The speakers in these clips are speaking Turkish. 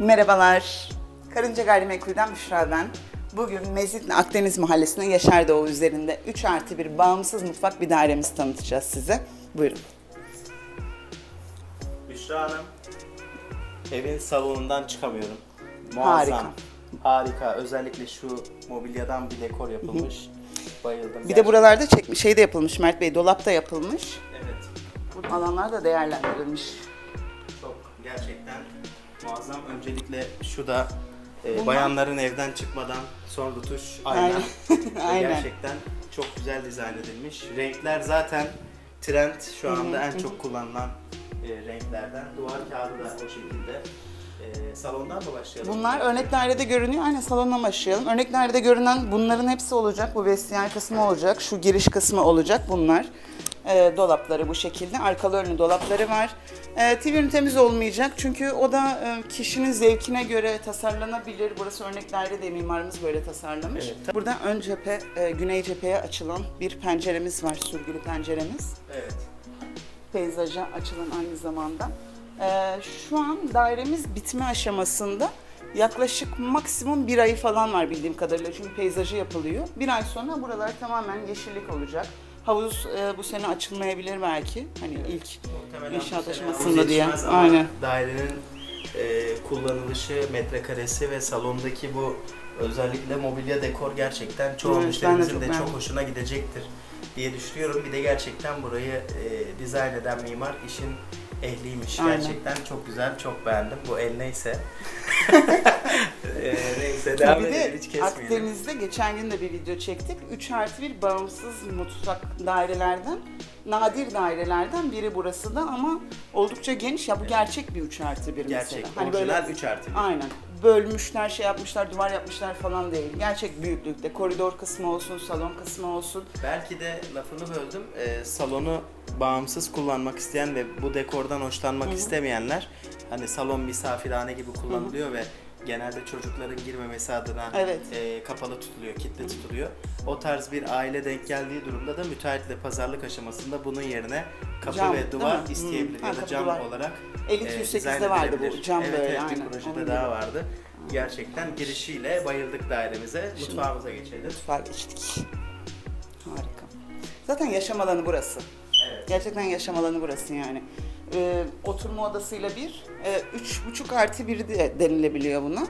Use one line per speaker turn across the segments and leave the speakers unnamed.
Merhabalar. Karınca Gayrimenkul'den Büşra ben. Bugün Mezitli Akdeniz Mahallesi'nin Yaşar Doğu üzerinde 3 artı bir bağımsız mutfak bir dairemizi tanıtacağız size. Buyurun.
Büşra Hanım, evin salonundan çıkamıyorum. Muazzam.
Harika.
Harika. Özellikle şu mobilyadan bir dekor yapılmış. Bayıldım.
Bir de buralarda çekmiş, şey de yapılmış Mert Bey, dolapta yapılmış.
Evet.
Bu alanlar da değerlendirilmiş.
Çok gerçekten muazzam. Öncelikle şu da e, bayanların evden çıkmadan son tutuş ayna.
Aynen.
Gerçekten çok güzel dizayn edilmiş. Renkler zaten trend şu anda en çok kullanılan e, renklerden. Duvar kağıdı da o şekilde. E, salondan mı başlayalım?
Bunlar örnek dairede görünüyor. Aynen salondan başlayalım. Örnek dairede görünen bunların hepsi olacak. Bu vestiyer kısmı olacak. Şu giriş kısmı olacak bunlar. Ee, dolapları bu şekilde. Arkalı önlü dolapları var. Ee, TV ünitemiz olmayacak. Çünkü o da e, kişinin zevkine göre tasarlanabilir. Burası örnek daire de mimarımız böyle tasarlamış.
Evet.
Burada ön cephe, e, güney cepheye açılan bir penceremiz var. Sürgülü penceremiz
Evet.
peyzaja açılan aynı zamanda. Ee, şu an dairemiz bitme aşamasında. Yaklaşık maksimum bir ayı falan var bildiğim kadarıyla çünkü peyzajı yapılıyor. Bir ay sonra buralar tamamen yeşillik olacak. Havuz e, bu sene açılmayabilir belki. Hani ilk
Muhtemelen
İnşaat
bu sene
aşamasında
havuz
diye.
yetişmez ama
Aynen.
Dairenin e, kullanılışı, metrekaresi ve salondaki bu özellikle mobilya dekor gerçekten çoğu
Evet, ben de
müşterimizin
çok
de çok
beğendim.
hoşuna gidecektir diye düşünüyorum. Bir de gerçekten burayı e, dizayn eden mimar işin ehliymiş.
Aynen.
Gerçekten çok güzel, çok beğendim. Bu el neyse. e, neyse devam
bir
edelim,
de
hiç kesmeyelim.
Akdeniz'de geçen gün de bir video çektik. 3 artı bir bağımsız mutfak dairelerden, nadir dairelerden biri burası da ama oldukça geniş. Ya bu gerçek bir 3 artı bir mesela.
Gerçek,
Hani böyle
orijinal 3 artı 1.
Aynen. Bölmüşler, şey yapmışlar, duvar yapmışlar falan değil. Gerçek büyüklükte. Koridor kısmı olsun, salon kısmı olsun.
Belki de lafını böldüm. Ee, salonu bağımsız kullanmak isteyen ve bu dekordan hoşlanmak istemeyenler hani salon misafirhane gibi kullanılıyor ve genelde çocukların girmemesi adına
Evet.
e, kapalı tutuluyor, kilitli tutuluyor. O tarz bir aile denk geldiği durumda da müteahhitle pazarlık aşamasında bunun yerine kapı
Cam,
ve duvar isteyebilir
Hmm.
Ya da cam
duvar.
olarak
Elit
e,
108'de
dizayn
vardı bu cam
evet,
böyle,
evet, bir projede
Onun
daha
gibi.
vardı. Gerçekten girişiyle bayıldık dairemize.
Şimdi-
Mutfağımıza geçelim.
Mutfağa geçtik. Harika. Zaten yaşam alanı burası.
Evet.
Gerçekten yaşam alanı burası yani. Ee, oturma odasıyla bir, e, üç buçuk artı bir de denilebiliyor buna.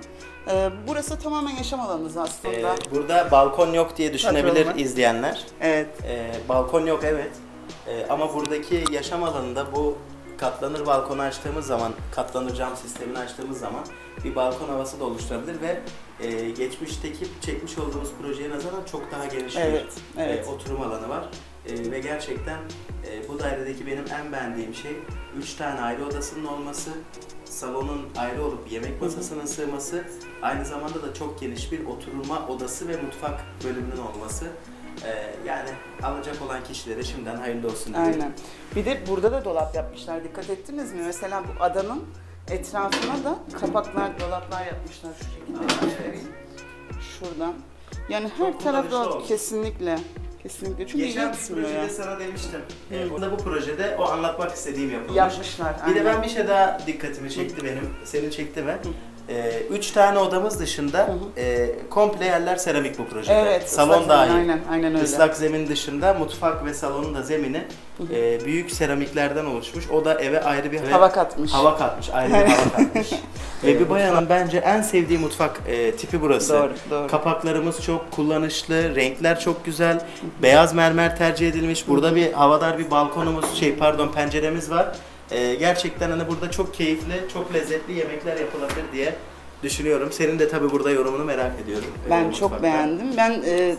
Ee, burası tamamen yaşam alanımız aslında.
Ee, burada balkon yok diye düşünebilir
Patronlar.
izleyenler.
evet.
Ee, balkon yok evet. Ee, ama buradaki yaşam alanında bu katlanır balkonu açtığımız zaman, katlanır cam sistemini açtığımız zaman bir balkon havası da oluşturabilir ve e, geçmişteki çekmiş olduğumuz projeye nazaran çok daha geniş bir
Evet, evet.
e, oturum alanı var. E, ve gerçekten e, bu dairedeki benim en beğendiğim şey 3 tane ayrı odasının olması, salonun ayrı olup yemek masasının sığması, aynı zamanda da çok geniş bir oturma odası ve mutfak bölümünün olması. E, yani alacak olan kişilere şimdiden hayırlı olsun dilerim.
Aynen. Bir de burada da dolap yapmışlar. Dikkat ettiniz mi? Mesela bu adanın etrafına da kapaklar, dolaplar yapmışlar şu şekilde. göstereyim. Şuradan. Yani her
Çok
taraf dolap kesinlikle. Kesinlikle. Çünkü
Geçen bir
yetmiyor
projede
ya.
sana demiştim. E, burada bu projede o anlatmak istediğim yapılmış.
Yapmışlar.
Bir de
aynen.
ben bir şey daha dikkatimi çekti benim. Senin çekti mi? Ee, üç tane odamız dışında e, komple yerler seramik bu projede.
Evet.
Salon
ıslak
dahil.
zemin, Aynen, aynen öyle.
Islak zemin dışında mutfak ve salonun da zemini e, büyük seramiklerden oluşmuş. O da eve ayrı bir
Hava katmış.
hava katmış, ayrı bir hava katmış. Ve bir bayanın bence en sevdiği mutfak e, tipi burası.
Doğru, doğru.
Kapaklarımız çok kullanışlı, renkler çok güzel. Beyaz mermer tercih edilmiş. Burada bir havadar bir balkonumuz, şey pardon penceremiz var. Ee, gerçekten hani burada çok keyifli, çok lezzetli yemekler yapılabilir diye düşünüyorum. Senin de tabii burada yorumunu merak ediyorum. e,
Ben
mutfakta.
çok beğendim. Ben e,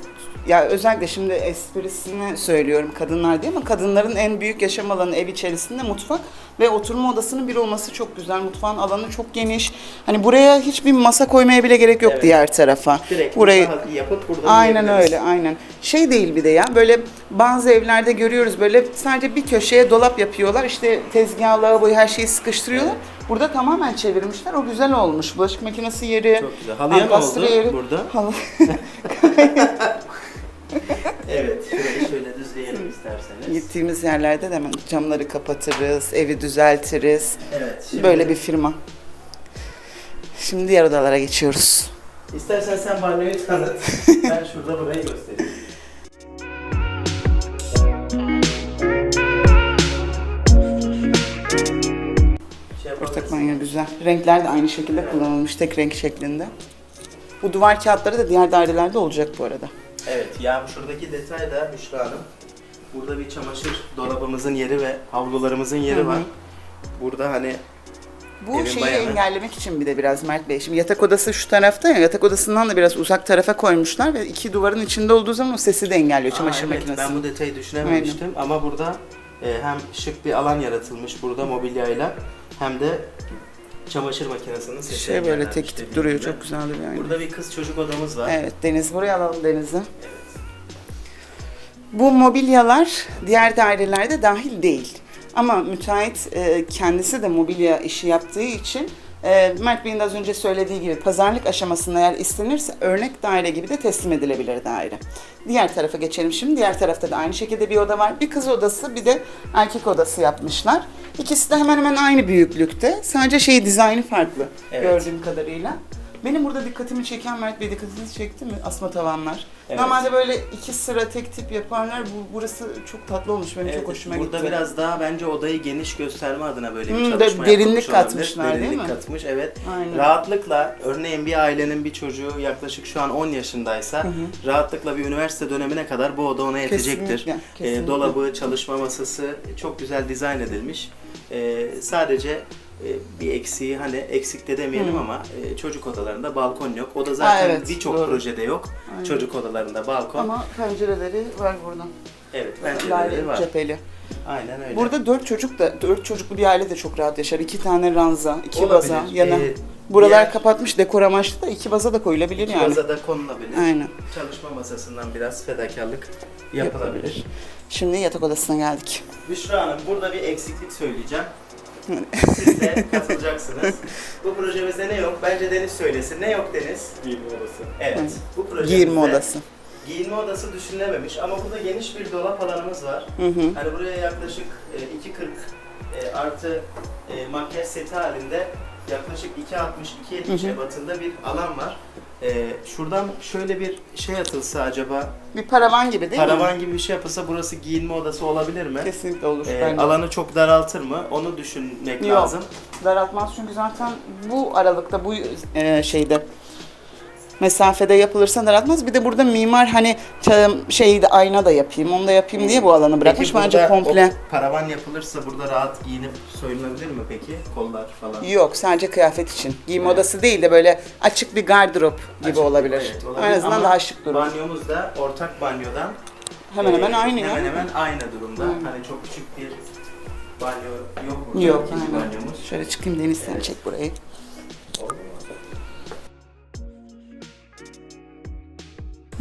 ya özellikle şimdi esprisini söylüyorum kadınlar diye ama kadınların en büyük yaşam alanı ev içerisinde mutfak ve oturma odasının bir olması çok güzel. Mutfağın alanı çok geniş. Hani buraya hiçbir masa koymaya bile gerek yok
Evet.
diğer tarafa.
Direkt
Burayı
yapıp burada
Aynen öyle, aynen. Şey değil bir de ya, böyle bazı evlerde görüyoruz böyle sadece bir köşeye dolap yapıyorlar. İşte tezgah, lavaboyu her şeyi sıkıştırıyorlar. Burada tamamen çevirmişler. O güzel olmuş. Bulaşık makinesi yeri.
Çok güzel. Halıya ne oldu
yeri.
burada?
Halı.
isterseniz.
Gittiğimiz yerlerde de hemen camları kapatırız, evi düzeltiriz.
Evet. şimdi-
Böyle bir firma. Şimdi diğer odalara geçiyoruz.
İstersen sen banyoyu tanıt. ben şurada burayı göstereyim. Şey
Ortak banyo güzel. Renkler de aynı şekilde kullanılmış. Tek renk şeklinde. Bu duvar kağıtları da diğer dairelerde olacak bu arada.
Evet, ya şuradaki detay da Büşra Hanım. Burada bir çamaşır dolabımızın yeri ve havlularımızın yeri
Hı hı.
var. Burada hani
Bu
Evin
şeyi
bayanı.
engellemek için bir de biraz Mert Bey. Şimdi yatak odası şu tarafta ya, yatak odasından da biraz uzak tarafa koymuşlar ve iki duvarın içinde olduğu zaman o sesi de engelliyor çamaşır
Aa, evet,
makinesi.
Ben bu detayı düşünememiştim ama burada e, hem şık bir alan yaratılmış burada mobilyayla hem de çamaşır makinesinin sesi
Şey böyle
engellenmiş
tek tip
dediğim
duruyor,
gibi.
çok güzel duruyor yani.
Burada bir kız çocuk odamız var.
Evet Deniz, buraya alalım Deniz'i. Bu mobilyalar diğer dairelerde dahil değil. Ama müteahhit e, kendisi de mobilya işi yaptığı için e, Mert Bey'in de az önce söylediği gibi pazarlık aşamasında eğer istenirse örnek daire gibi de teslim edilebilir daire. Diğer tarafa geçelim şimdi. Diğer tarafta da aynı şekilde bir oda var. Bir kız odası bir de erkek odası yapmışlar. İkisi de hemen hemen aynı büyüklükte. Sadece şey dizaynı farklı
Evet.
gördüğüm kadarıyla. Benim burada dikkatimi çeken Mert Bey dikkatinizi çekti mi? Asma tavanlar.
Evet.
Normalde böyle iki sıra tek tip yaparlar. Bu burası çok tatlı olmuş. Benim çok hoşuma
burada
gitti.
biraz daha bence odayı geniş gösterme adına böyle bir
Hmm,
çalışma
de- derinlik
yapılmış olabilir.
katmışlar, değil
Derinlik
mi?
katmış evet.
Aynen.
Rahatlıkla örneğin bir ailenin bir çocuğu yaklaşık şu an 10 yaşındaysa rahatlıkla bir üniversite dönemine kadar bu oda ona yetecektir.
Kesinlikle,
Ee,
kesinlikle.
dolabı, çalışma masası çok güzel dizayn edilmiş. Ee, sadece bir eksiği hani eksik de demeyelim ama e, çocuk odalarında balkon yok. O da zaten
evet,
birçok
doğru.
projede yok.
Aynen.
Çocuk odalarında balkon.
Ama pencereleri var burada.
evet pencereleri var.
cepheli.
Aynen öyle.
Burada dört çocuk da, dört çocuklu bir aile de çok rahat yaşar. İki tane ranza, iki
Olabilir.
baza, yana.
Ee,
Buralar
diğer-
kapatmış dekor amaçlı da iki baza da koyulabilir
İki
yani.
baza da konulabilir.
Aynen.
Çalışma masasından biraz fedakarlık yapılabilir.
Yapılabilir. Şimdi yatak odasına geldik.
Büşra Hanım burada bir eksiklik söyleyeceğim. Siz de katılacaksınız. Bu projemizde ne yok? Bence Deniz söylesin. Ne yok Deniz?
Giyinme odası.
Evet. Bu projemizde
Giyinme odası.
Giyinme odası düşünülememiş ama burada geniş bir dolap alanımız var.
Hı hı.
Hani buraya yaklaşık e, 2.40 e, artı e, makyaj seti halinde yaklaşık 2.60 2.70
Hı hı.
ebatında bir alan var. E, şuradan şöyle bir şey atılsa acaba
Bir paravan gibi değil mi?
Paravan gibi bir şey yapılsa burası giyinme odası olabilir mi?
Kesinlikle olur.
Ee,
bence.
alanı çok daraltır mı? Onu düşünmek
Yok.
lazım.
Daraltmaz çünkü zaten bu aralıkta bu e, şeyde mesafede yapılırsa daraltmaz. Bir de burada mimar hani ça- şeyi de ayna da yapayım, onu da yapayım diye bu alanı bırakmış.
Peki
Bence
burada
komple.
o paravan yapılırsa burada rahat giyinip soyunabilir mi peki? Kollar falan.
Yok sadece kıyafet için. Giyim
Evet.
odası değil de böyle açık bir gardırop gibi
Açık,
olabilir.
evet.
En azından
Ama
daha şık durur.
Banyomuz da ortak banyodan
Hemen hemen
e,
aynı ya.
Hemen hemen aynı durumda.
Hı.
Hani çok küçük bir banyo yok burada.
Yok
İkinci
aynen.
banyomuz.
Şöyle çıkayım Deniz sen çek burayı.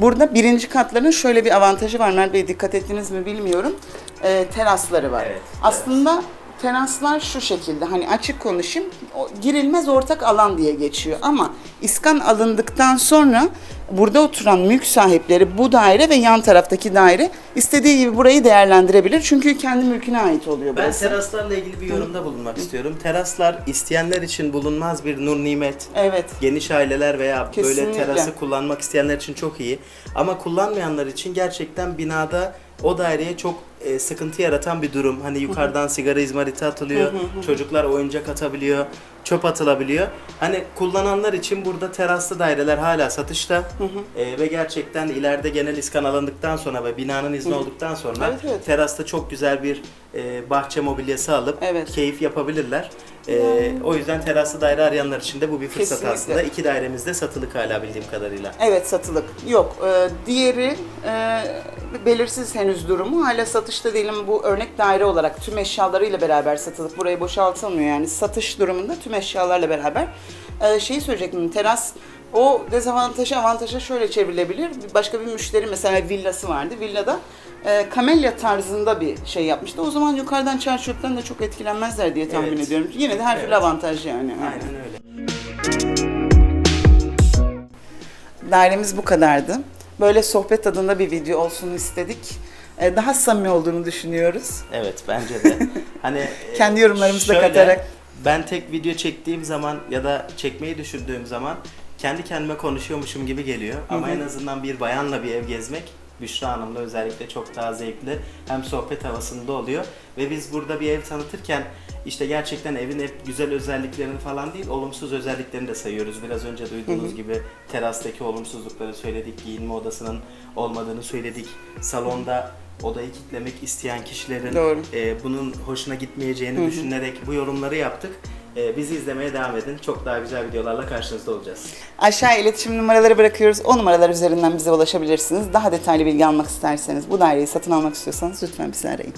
Burada birinci katların şöyle bir avantajı var. Mert Bey dikkat ettiniz mi bilmiyorum. Ee, terasları var.
Evet,
Aslında teraslar şu şekilde hani açık konuşayım o girilmez ortak alan diye geçiyor ama iskan alındıktan sonra burada oturan mülk sahipleri bu daire ve yan taraftaki daire istediği gibi burayı değerlendirebilir. Çünkü kendi mülküne ait oluyor
Ben
burası.
teraslarla ilgili bir yorumda bulunmak istiyorum. Teraslar isteyenler için bulunmaz bir nur nimet.
Evet.
Geniş aileler veya böyle
Kesinlikle.
terası kullanmak isteyenler için çok iyi. Ama kullanmayanlar için gerçekten binada o daireye çok e, sıkıntı yaratan bir durum. Hani yukarıdan sigara izmariti atılıyor, çocuklar oyuncak atabiliyor, çöp atılabiliyor. Hani kullananlar için burada teraslı daireler hala satışta E, ve gerçekten ileride genel iskan alındıktan sonra ve binanın izni olduktan sonra
Evet, evet.
terasta çok güzel bir e, bahçe mobilyası alıp
Evet.
keyif yapabilirler. E, o yüzden teraslı daire arayanlar için de bu bir fırsat
Kesinlikle.
aslında. İki dairemiz de satılık hala bildiğim kadarıyla.
Evet satılık. Yok. e, diğeri e, belirsiz henüz durumu. Hala satışta değil ama bu örnek daire olarak tüm eşyalarıyla beraber satılık. Burayı boşaltılmıyor yani. Satış durumunda tüm eşyalarla beraber. E, şeyi söyleyecektim. Teras o dezavantajı avantaja şöyle çevrilebilir. Başka bir müşteri mesela villası vardı. Villada e, kamelya tarzında bir şey yapmıştı. O zaman yukarıdan çarşıttan da çok etkilenmezler diye tahmin
Evet.
ediyorum. Yine de her türlü
Evet.
avantaj yani.
Aynen öyle.
Dairemiz bu kadardı. Böyle sohbet tadında bir video olsun istedik. Ee, Daha samimi olduğunu düşünüyoruz.
Evet bence de. Hani e,
Kendi yorumlarımızı da katarak.
ben tek video çektiğim zaman ya da çekmeyi düşündüğüm zaman kendi kendime konuşuyormuşum gibi geliyor. Ama en azından bir bayanla bir ev gezmek Büşra Hanım'la özellikle çok daha zevkli. Hem sohbet havasında oluyor ve biz burada bir ev tanıtırken işte gerçekten evin hep güzel özelliklerini falan değil, olumsuz özelliklerini de sayıyoruz. Biraz önce duyduğunuz gibi terastaki olumsuzlukları söyledik, giyinme odasının olmadığını söyledik. Salonda odayı kitlemek isteyen kişilerin
Doğru.
e, bunun hoşuna gitmeyeceğini düşünerek bu yorumları yaptık. E, bizi izlemeye devam edin. Çok daha güzel videolarla karşınızda olacağız.
Aşağı iletişim numaraları bırakıyoruz. O numaralar üzerinden bize ulaşabilirsiniz. Daha detaylı bilgi almak isterseniz, bu daireyi satın almak istiyorsanız lütfen bizi arayın.